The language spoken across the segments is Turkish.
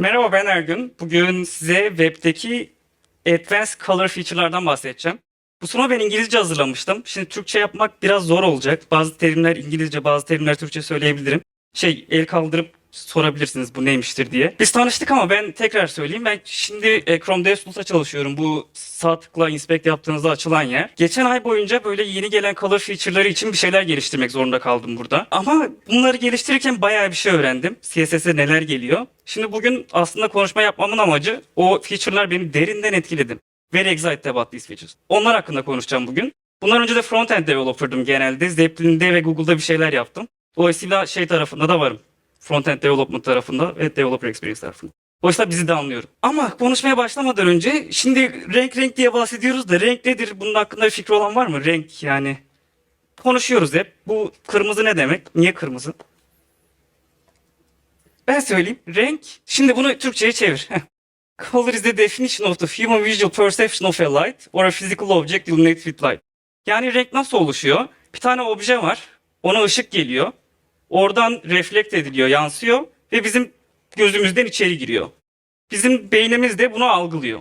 Merhaba ben Ergün. Bugün size web'deki Advanced Color feature'lardan bahsedeceğim. Bu sunuma ben İngilizce hazırlamıştım. Şimdi Türkçe yapmak biraz zor olacak. Bazı terimler İngilizce, bazı terimler Türkçe söyleyebilirim. Şey, el kaldırıp sorabilirsiniz bu neymiştir diye. Biz tanıştık ama ben tekrar söyleyeyim. Ben şimdi e, Chrome DevTools'ta çalışıyorum. Bu sağ tıkla inspect yaptığınızda açılan yer. Geçen ay boyunca böyle yeni gelen color feature'ları için bir şeyler geliştirmek zorunda kaldım burada. Ama bunları geliştirirken bayağı bir şey öğrendim. CSS'e neler geliyor. Şimdi bugün aslında konuşma yapmamın amacı o feature'lar beni derinden etkiledi. Very excited about these features. Onlar hakkında konuşacağım bugün. Bundan önce de front-end developer'dım genelde. Zeppelin'de ve Google'da bir şeyler yaptım. Dolayısıyla şey tarafında da varım. Front-end development tarafında ve developer experience tarafında. Dolayısıyla bizi de anlıyorum. Ama konuşmaya başlamadan önce şimdi renk renk diye bahsediyoruz da renk nedir? Bunun hakkında bir fikri olan var mı? Renk yani. Konuşuyoruz hep. Bu kırmızı ne demek? Niye kırmızı? Ben söyleyeyim. Renk. Şimdi bunu Türkçe'ye çevir. Color is the definition of the human visual perception of a light or a physical object illuminated with light. Yani renk nasıl oluşuyor? Bir tane obje var. Ona ışık geliyor. Oradan reflekt ediliyor, yansıyor ve bizim gözümüzden içeri giriyor. Bizim beynimiz de bunu algılıyor.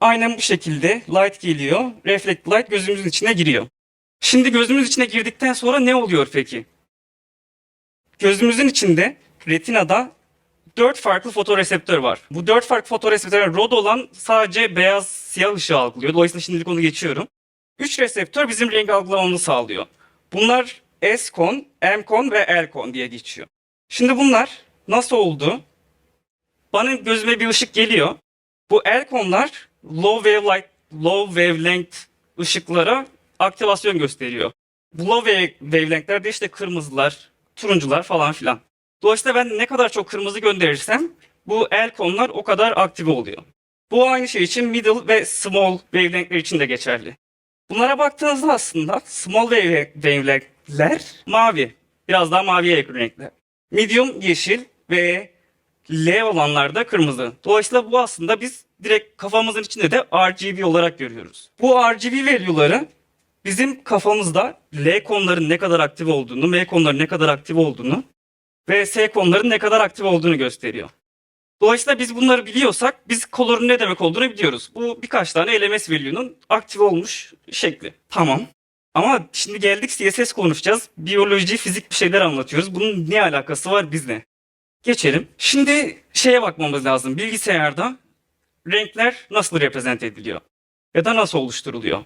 Aynen bu şekilde light geliyor, reflect light gözümüzün içine giriyor. Şimdi gözümüz içine girdikten sonra ne oluyor peki? Gözümüzün içinde retinada dört farklı fotoreseptör var. Bu dört farklı fotoreseptör rod olan sadece beyaz siyah ışığı algılıyor. Dolayısıyla şimdilik onu geçiyorum. Üç reseptör bizim renk algılamamızı sağlıyor. Bunlar S-kon, M-kon ve L-kon diye geçiyor. Şimdi bunlar nasıl oldu? Bana gözüme bir ışık geliyor. Bu L-konlar low wavelength, low wavelength ışıklara aktivasyon gösteriyor. Bu low wave- wavelength'ler de işte kırmızılar, turuncular falan filan. Dolayısıyla ben ne kadar çok kırmızı gönderirsem bu L-konlar o kadar aktive oluyor. Bu aynı şey için middle ve small wavelength'ler için de geçerli. Bunlara baktığınızda aslında small wave- wavelength'ler mavi. Biraz daha maviye yakın renkler. Medium yeşil ve L olanlar da kırmızı. Dolayısıyla bu aslında biz direkt kafamızın içinde de RGB olarak görüyoruz. Bu RGB value'ları bizim kafamızda L konuların ne kadar aktif olduğunu, M konuların ne kadar aktif olduğunu ve S konuların ne kadar aktif olduğunu gösteriyor. Dolayısıyla biz bunları biliyorsak biz color'un ne demek olduğunu biliyoruz. Bu birkaç tane LMS value'nun aktif olmuş şekli. Tamam. Ama şimdi geldik CSS konuşacağız. Biyoloji, fizik bir şeyler anlatıyoruz. Bunun ne alakası var bizle? Geçelim. Şimdi şeye bakmamız lazım. Bilgisayarda renkler nasıl reprezent ediliyor? Ya da nasıl oluşturuluyor?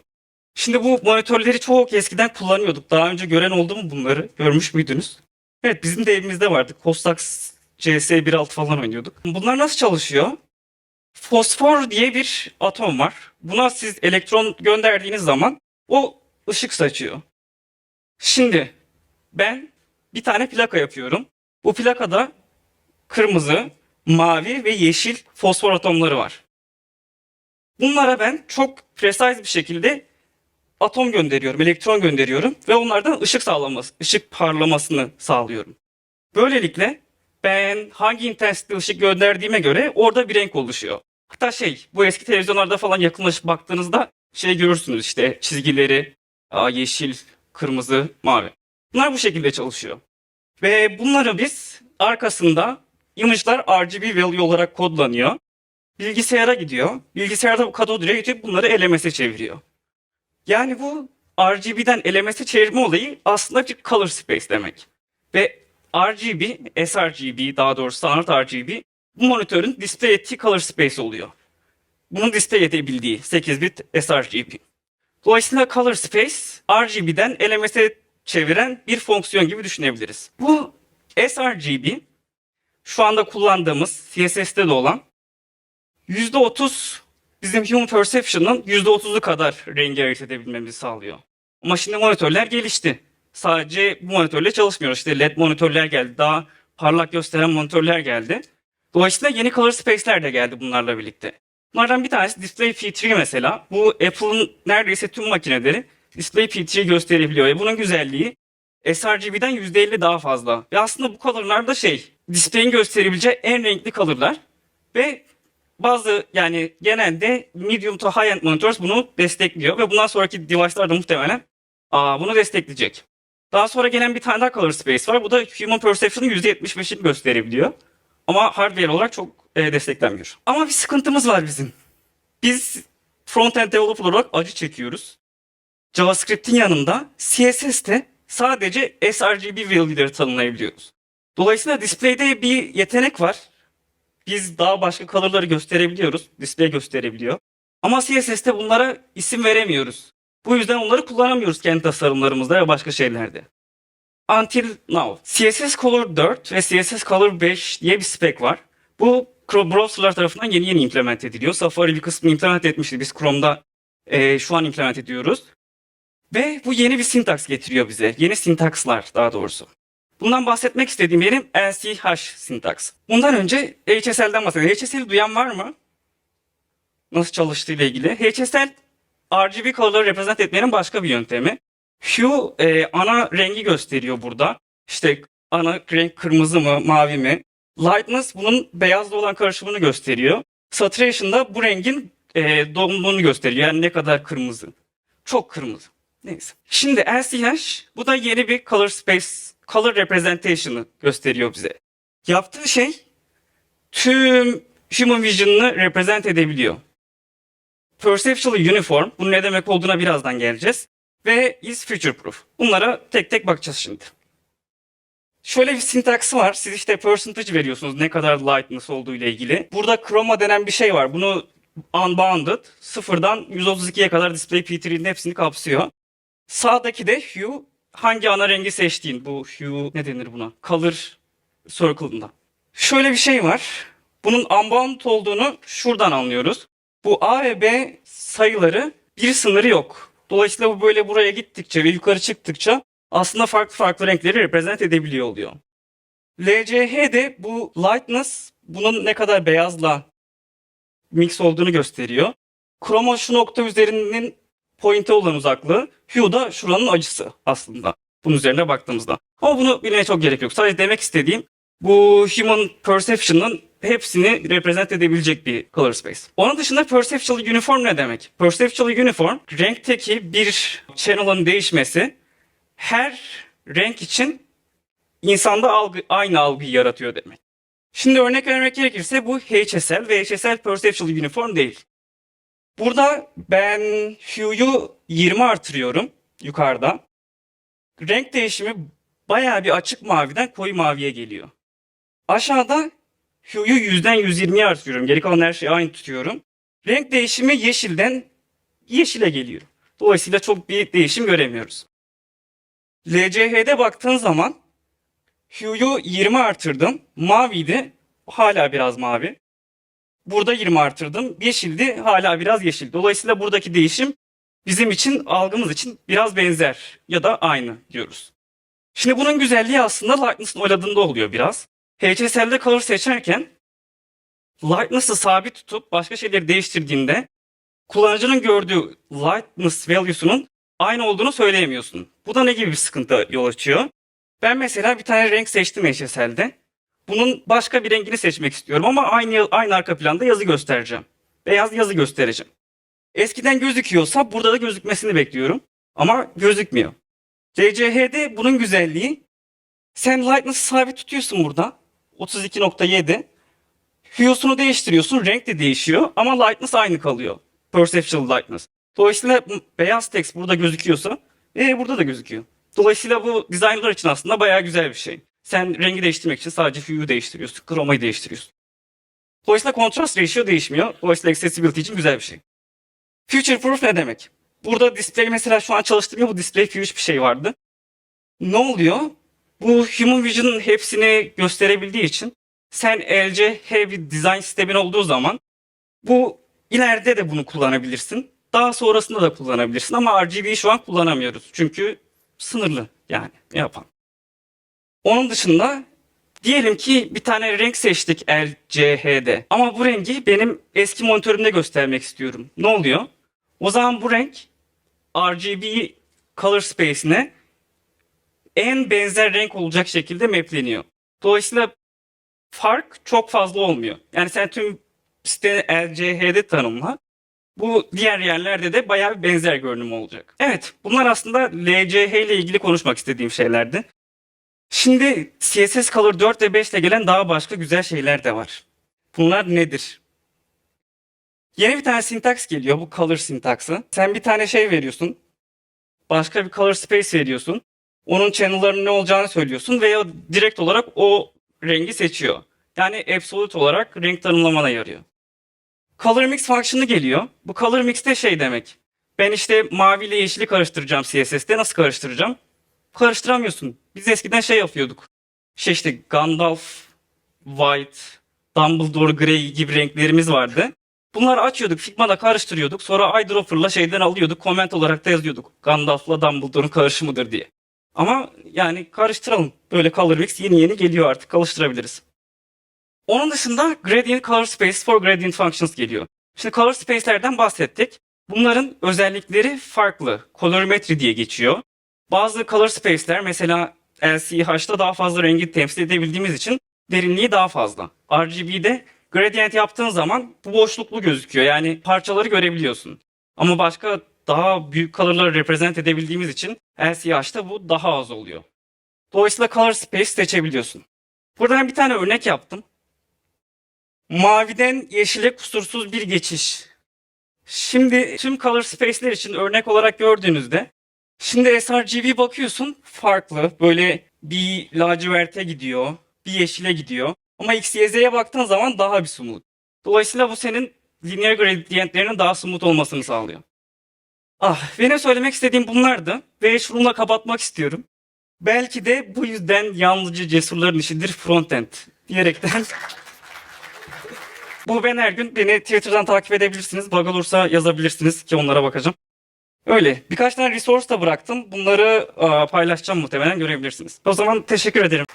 Şimdi bu monitörleri çok eskiden kullanıyorduk. Daha önce gören oldu mu bunları? Görmüş müydünüz? Evet bizim de evimizde vardı. Costax CS 1.6 falan oynuyorduk. Bunlar nasıl çalışıyor? Fosfor diye bir atom var. Buna siz elektron gönderdiğiniz zaman o ışık saçıyor. Şimdi ben bir tane plaka yapıyorum. Bu plakada kırmızı, mavi ve yeşil fosfor atomları var. Bunlara ben çok precise bir şekilde atom gönderiyorum, elektron gönderiyorum ve onlardan ışık sağlaması, ışık parlamasını sağlıyorum. Böylelikle ben hangi intensite ışık gönderdiğime göre orada bir renk oluşuyor. Hatta şey bu eski televizyonlarda falan yakınlaşıp baktığınızda şey görürsünüz işte çizgileri yeşil, kırmızı, mavi. Bunlar bu şekilde çalışıyor. Ve bunları biz arkasında image'lar RGB value olarak kodlanıyor. Bilgisayara gidiyor. Bilgisayarda bu direkt yükleyip bunları LMS'e çeviriyor. Yani bu RGB'den LMS'e çevirme olayı aslında bir color space demek. Ve RGB, sRGB daha doğrusu standart RGB bu monitörün display ettiği color space oluyor. Bunun display edebildiği 8 bit sRGB. Dolayısıyla color space RGB'den LMS'e çeviren bir fonksiyon gibi düşünebiliriz. Bu sRGB şu anda kullandığımız CSS'te de olan %30 bizim human perception'ın %30'u kadar rengi ayırt edebilmemizi sağlıyor. Ama şimdi monitörler gelişti. Sadece bu monitörle çalışmıyor. İşte LED monitörler geldi. Daha parlak gösteren monitörler geldi. Dolayısıyla yeni color space'ler de geldi bunlarla birlikte. Bunlardan bir tanesi Display P3 mesela. Bu Apple'ın neredeyse tüm makineleri Display P3 gösterebiliyor. Ve bunun güzelliği sRGB'den %50 daha fazla. Ve aslında bu color'lar da şey, display'in gösterebileceği en renkli color'lar. Ve bazı yani genelde medium to high end monitors bunu destekliyor ve bundan sonraki device'lar da muhtemelen aa, bunu destekleyecek. Daha sonra gelen bir tane daha color space var. Bu da human perception'ın %75'ini gösterebiliyor. Ama hardware olarak çok e, desteklenmiyor. Ama bir sıkıntımız var bizim. Biz frontend developer olarak acı çekiyoruz. JavaScript'in yanında CSS'te sadece sRGB value'leri tanımlayabiliyoruz. Dolayısıyla display'de bir yetenek var. Biz daha başka color'ları gösterebiliyoruz. Display gösterebiliyor. Ama CSS'te bunlara isim veremiyoruz. Bu yüzden onları kullanamıyoruz kendi tasarımlarımızda ve başka şeylerde. Until now. CSS Color 4 ve CSS Color 5 diye bir spec var. Bu browserlar tarafından yeni yeni implement ediliyor. Safari bir kısmını implement etmişti. Biz Chrome'da e, şu an implement ediyoruz. Ve bu yeni bir syntax getiriyor bize. Yeni sintakslar daha doğrusu. Bundan bahsetmek istediğim benim LCH syntax. Bundan önce HSL'den bahsedelim. HSL'i duyan var mı? Nasıl çalıştığı ile ilgili. HSL RGB color'ları represent etmenin başka bir yöntemi. Hue e, ana rengi gösteriyor burada. İşte ana renk kırmızı mı, mavi mi? Lightness bunun beyazla olan karışımını gösteriyor. Saturation da bu rengin e, dolumluğunu gösteriyor. Yani ne kadar kırmızı. Çok kırmızı. Neyse. Şimdi LCH bu da yeni bir color space, color representation'ı gösteriyor bize. Yaptığı şey tüm human vision'ını represent edebiliyor. Perceptually uniform, bunun ne demek olduğuna birazdan geleceğiz. Ve is future proof. Bunlara tek tek bakacağız şimdi. Şöyle bir sintaksı var. Siz işte percentage veriyorsunuz ne kadar lightness olduğu ile ilgili. Burada chroma denen bir şey var. Bunu unbounded sıfırdan 132'ye kadar display P3'nin hepsini kapsıyor. Sağdaki de hue hangi ana rengi seçtiğin. Bu hue ne denir buna? Color circle'ında. Şöyle bir şey var. Bunun unbound olduğunu şuradan anlıyoruz. Bu A ve B sayıları bir sınırı yok. Dolayısıyla bu böyle buraya gittikçe ve yukarı çıktıkça aslında farklı farklı renkleri represent edebiliyor oluyor. LCH de bu lightness bunun ne kadar beyazla mix olduğunu gösteriyor. Chroma şu nokta üzerinin point'e olan uzaklığı. Hue da şuranın açısı aslında. Bunun üzerine baktığımızda. Ama bunu bilmeye çok gerek yok. Sadece demek istediğim bu human perception'ın hepsini represent edebilecek bir color space. Onun dışında perceptual uniform ne demek? Perceptual uniform renkteki bir channel'ın değişmesi her renk için insanda algı, aynı algıyı yaratıyor demek. Şimdi örnek vermek gerekirse bu HSL ve HSL Perceptual Uniform değil. Burada ben hue'yu 20 artırıyorum yukarıda. Renk değişimi bayağı bir açık maviden koyu maviye geliyor. Aşağıda hue'yu 100'den 120'ye artırıyorum. Geri kalan her şeyi aynı tutuyorum. Renk değişimi yeşilden yeşile geliyor. Dolayısıyla çok bir değişim göremiyoruz. LCH'de baktığın zaman Hue'yu 20 artırdım. Maviydi. Hala biraz mavi. Burada 20 artırdım. Yeşildi. Hala biraz yeşil. Dolayısıyla buradaki değişim bizim için algımız için biraz benzer ya da aynı diyoruz. Şimdi bunun güzelliği aslında lightness'ın oynadığında oluyor biraz. HSL'de color seçerken lightness'ı sabit tutup başka şeyleri değiştirdiğinde kullanıcının gördüğü lightness value'sunun aynı olduğunu söyleyemiyorsun. Bu da ne gibi bir sıkıntı yol açıyor? Ben mesela bir tane renk seçtim HSL'de. Bunun başka bir rengini seçmek istiyorum ama aynı aynı arka planda yazı göstereceğim. Beyaz yazı göstereceğim. Eskiden gözüküyorsa burada da gözükmesini bekliyorum. Ama gözükmüyor. CCH'de bunun güzelliği sen lightness'ı sabit tutuyorsun burada. 32.7. Hue'sunu değiştiriyorsun. Renk de değişiyor ama lightness aynı kalıyor. Perceptual lightness. Dolayısıyla beyaz text burada gözüküyorsa e, burada da gözüküyor. Dolayısıyla bu designerlar için aslında bayağı güzel bir şey. Sen rengi değiştirmek için sadece hue'yu değiştiriyorsun, kromayı değiştiriyorsun. Dolayısıyla contrast ratio değişmiyor. Dolayısıyla accessibility için güzel bir şey. Future proof ne demek? Burada display mesela şu an çalıştırmıyor bu display future bir şey vardı. Ne oluyor? Bu Human Vision'ın hepsini gösterebildiği için sen LCH bir design sistemin olduğu zaman bu ileride de bunu kullanabilirsin. Daha sonrasında da kullanabilirsin ama RGB'yi şu an kullanamıyoruz. Çünkü sınırlı yani yapalım. Onun dışında diyelim ki bir tane renk seçtik LCH'de ama bu rengi benim eski monitörümde göstermek istiyorum. Ne oluyor? O zaman bu renk RGB color space'ine en benzer renk olacak şekilde mapleniyor. Dolayısıyla fark çok fazla olmuyor. Yani sen tüm siteni LCH'de tanımla. Bu diğer yerlerde de bayağı bir benzer görünüm olacak. Evet bunlar aslında LCH ile ilgili konuşmak istediğim şeylerdi. Şimdi CSS Color 4 ve 5 ile gelen daha başka güzel şeyler de var. Bunlar nedir? Yeni bir tane syntax geliyor. Bu color sintaksı. Sen bir tane şey veriyorsun. Başka bir color space veriyorsun. Onun channel'larının ne olacağını söylüyorsun ve o direkt olarak o rengi seçiyor. Yani absolute olarak renk tanımlamana yarıyor. Color mix function'ı geliyor. Bu color mix de şey demek. Ben işte mavi ile yeşili karıştıracağım CSS'te. Nasıl karıştıracağım? Karıştıramıyorsun. Biz eskiden şey yapıyorduk. Şey işte Gandalf, White, Dumbledore Grey gibi renklerimiz vardı. Bunları açıyorduk, Figma'da karıştırıyorduk. Sonra eyedropper'la şeyden alıyorduk. Comment olarak da yazıyorduk. Gandalf'la Dumbledore'un karışımıdır diye. Ama yani karıştıralım. Böyle color mix yeni yeni geliyor artık. Karıştırabiliriz. Onun dışında gradient color space for gradient functions geliyor. Şimdi color space'lerden bahsettik. Bunların özellikleri farklı. Colorimetry diye geçiyor. Bazı color space'ler mesela LCH'da daha fazla rengi temsil edebildiğimiz için derinliği daha fazla. RGB'de gradient yaptığın zaman bu boşluklu gözüküyor. Yani parçaları görebiliyorsun. Ama başka daha büyük color'ları represent edebildiğimiz için LCH'da bu daha az oluyor. Dolayısıyla color space seçebiliyorsun. Burada ben bir tane örnek yaptım. Maviden yeşile kusursuz bir geçiş. Şimdi tüm color space'ler için örnek olarak gördüğünüzde şimdi sRGB bakıyorsun farklı. Böyle bir laciverte gidiyor, bir yeşile gidiyor. Ama XYZ'ye baktığın zaman daha bir smooth. Dolayısıyla bu senin linear gradientlerinin daha smooth olmasını sağlıyor. Ah, benim söylemek istediğim bunlardı ve şununla kapatmak istiyorum. Belki de bu yüzden yalnızca cesurların işidir frontend diyerekten bu ben her gün beni Twitter'dan takip edebilirsiniz. Bug olursa yazabilirsiniz ki onlara bakacağım. Öyle. Birkaç tane resource da bıraktım. Bunları paylaşacağım muhtemelen görebilirsiniz. O zaman teşekkür ederim.